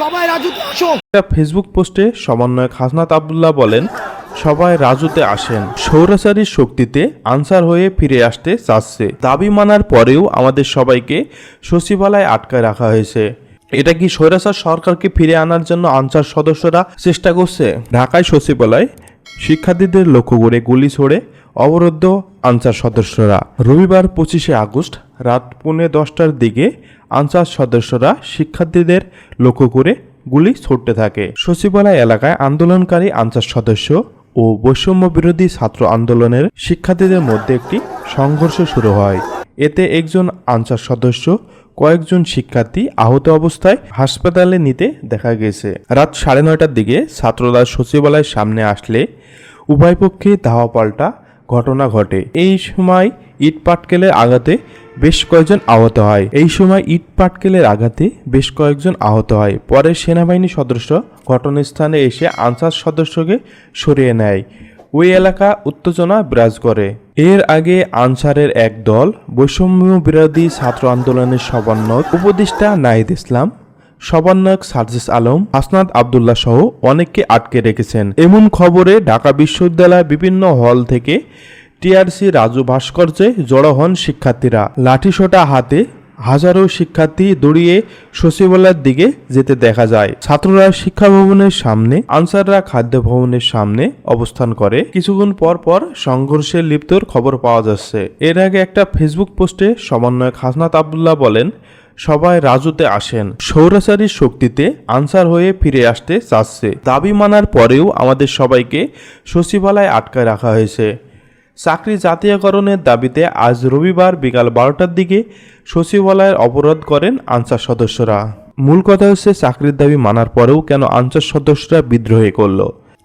সবাই রাজুতে আসো ফেসবুক পোস্টে সমন্বয়ক হাসনাত আবদুল্লাহ বলেন, সবাই রাজুতে আসেন। সৌরাচারীর শক্তিতে আনসার হয়ে ফিরে আসতে চাচ্ছে। দাবি মানার পরেও আমাদের সবাইকে সচিবালয়ে আটকায় রাখা হয়েছে। এটা কি স্বৈরাচার সরকারকে ফিরে আনার জন্য আনসার সদস্যরা চেষ্টা করছে? ঢাকায় সচিবালয় শিক্ষার্থীদের লক্ষ্য করে গুলি ছোড়ে অবরুদ্ধ আনসার সদস্যরা। রবিবার পঁচিশে আগস্ট রাত পৌনে দশটার দিকে আনসার সদস্যরা শিক্ষার্থীদের লক্ষ্য করে গুলি ছুটতে থাকে। সচিবালয় এলাকায় আন্দোলনকারী আনসার সদস্য ও বৈষম্য বিরোধী ছাত্র আন্দোলনের শিক্ষার্থীদের মধ্যে একটি সংঘর্ষ শুরু হয়। এতে একজন আনসার সদস্য, কয়েকজন শিক্ষার্থী আহত অবস্থায় হাসপাতালে নিতে দেখা গেছে। রাত সাড়ে নয়টার দিকে ছাত্ররা সচিবালয়ের সামনে আসলে উভয় পক্ষে ধাওয়া পাল্টা ঘটনা ঘটে। এই সময় ইট পাটকেলের আঘাতে বেশ কয়েকজন আহত হয়। এই সময় ইট পাটকেলের আঘাতে বেশ কয়েকজন আহত হয়। পরে সেনাবাহিনী সদস্য ঘটনাস্থানে এসে আনসার সদস্যকে সরিয়ে নেয়। ওই এলাকা উত্তেজনা বিরাজ করে। এর আগে আনসারের এক দল বৈষম্য বিরোধী ছাত্র আন্দোলনের সমন্বয়ক উপদেষ্টা নাহিদ ইসলাম, সমন্বয়ক সার্জিস আলম, হাসনাত আবদুল্লাহ সহ অনেককে আটকে রেখেছেন। এমন খবরে ঢাকা বিশ্ববিদ্যালয়ের বিভিন্ন হল থেকে টিআরসি রাজু ভাস্কর্যে জড়ো হন শিক্ষার্থীরা। লাঠিসোটা হাতে হাজারো শিক্ষার্থী দৌড়িয়ে সচিবালয়ের দিকে যেতে দেখা যায়। ছাত্ররা শিক্ষা ভবনের সামনে, আনসাররা খাদ্য ভবনের সামনে অবস্থান করে। কিছুক্ষণ পর পর সংঘর্ষে লিপ্তর খবর পাওয়া যাচ্ছে। এর আগে একটা ফেসবুক পোস্টে সমন্বয়ক হাসনাত আবদুল্লাহ বলেন, সবাই রাজুতে আসেন। সৌরাচারীর শক্তিতে আনসার হয়ে ফিরে আসতে চাচ্ছে। দাবি মানার পরেও আমাদের সবাইকে সচিবালয়ে আটকায় রাখা হয়েছে। চাকরি জাতীয়করণের দাবিতে আজ রবিবার বিকাল বারোটার দিকে সচিবালয়ের অবরোধ করেন আনসার সদস্যরা। মূল কথা হচ্ছে চাকরির দাবি মানার পরেও কেন আনসার সদস্যরা বিদ্রোহী করল।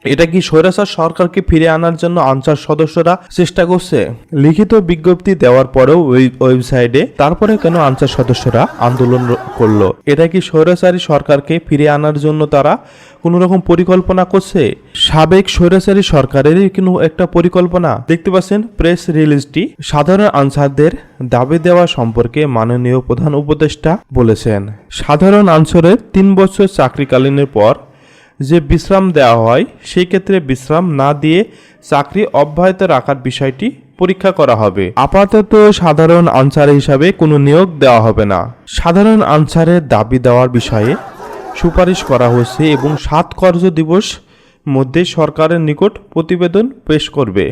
এটা কি স্বৈরাচার সরকারকে ফিরে আনার জন্য আনসার সদস্যরা চেষ্টা করছে? লিখিত বিজ্ঞপ্তি দেওয়ার পরেও ওয়েবসাইটে তারপরে কেন আনসার সদস্যরা আন্দোলন করল? এটা কি স্বৈরাচারী সরকারকে ফিরে আনার জন্য তারা কোনো রকম পরিকল্পনা করছে? সাবেক স্বৈরাচারী সরকারেরই কোনো একটা পরিকল্পনা? দেখতে পাচ্ছেন, প্রেস রিলিজটি সাধারণ আনসারদের দাবি দেওয়া সম্পর্কে মাননীয় প্রধান উপদেষ্টা বলেছেন। সাধারণ আনসারের তিন বছর চাকরিকালীনের পর যে বিশ্রাম দেওয়া হয়, সেই ক্ষেত্রে বিশ্রাম না দিয়ে চাকরি অব্যাহত রাখার বিষয়টি পরীক্ষা করা হবে। আপাতত সাধারণ আনসার হিসাবে কোনো নিয়োগ দেওয়া হবে না। সাধারণ আনসারের দাবি দেওয়ার বিষয়ে সুপারিশ করা হয়েছে এবং সাত কর্য দিবস মধ্যে সরকারের নিকট প্রতিবেদন পেশ করবে।